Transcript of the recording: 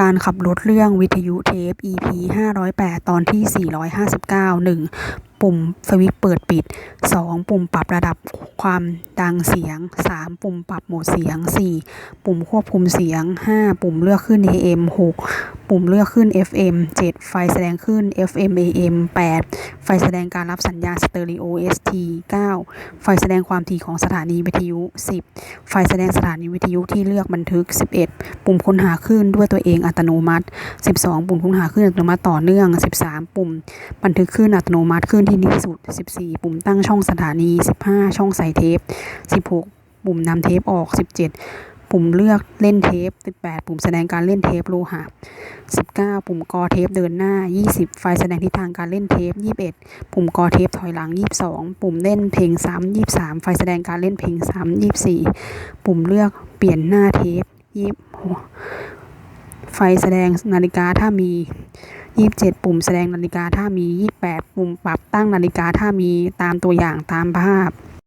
การขับรถเรื่องวิทยุเทป EP 508 ตอนที่ 459 1. ปุ่มสวิตช์เปิดปิด 2. ปุ่มปรับระดับความดังเสียง 3. ปุ่มปรับโหมดเสียง 4. ปุ่มควบคุมเสียง 5. ปุ่มเลือกขึ้น AM 6. ปุ่มเลือกขึ้น FM 7. ไฟแสดงขึ้น FM AM 8. ไฟแสดงการรับสัญญาณสเตอริโอ ST 9. ไฟแสดงความถี่ของสถานีวิทยุ 10. ไฟแสดงสถานีวิทยุที่เลือกบันทึก 11. ปุ่มค้นหาคลื่นด้วยตัวเองอัตโนมัติ 12 ปุ่มค้นหาคลื่นอัตโนมัติต่อเนื่อง 13 ปุ่มบันทึกคลื่นอัตโนมัติคลื่นที่ดีที่สุด 14 ปุ่มตั้งช่องสถานี 15 ช่องใส่เทป 16 ปุ่มนำเทปออก 17 ปุ่มเลือกเล่นเทป 18 ปุ่มแสดงการเล่นเทปโลหะ 19 ปุ่มกอเทปเดินหน้า 20 ไฟแสดงทิศทางการเล่นเทป 21 ปุ่มกอเทปถอยหลัง 22 ปุ่มเล่นเพลงซ้ำ23 ไฟแสดงการเล่นเพลงซ้ำ24 ปุ่มเลือกเปลี่ยนหน้าเทป26ไฟแสดงนาฬิกาถ้ามี 27 ปุ่มแสดงนาฬิกาถ้ามี 28 ปุ่มปรับตั้งนาฬิกาถ้ามีตามตัวอย่างตามภาพ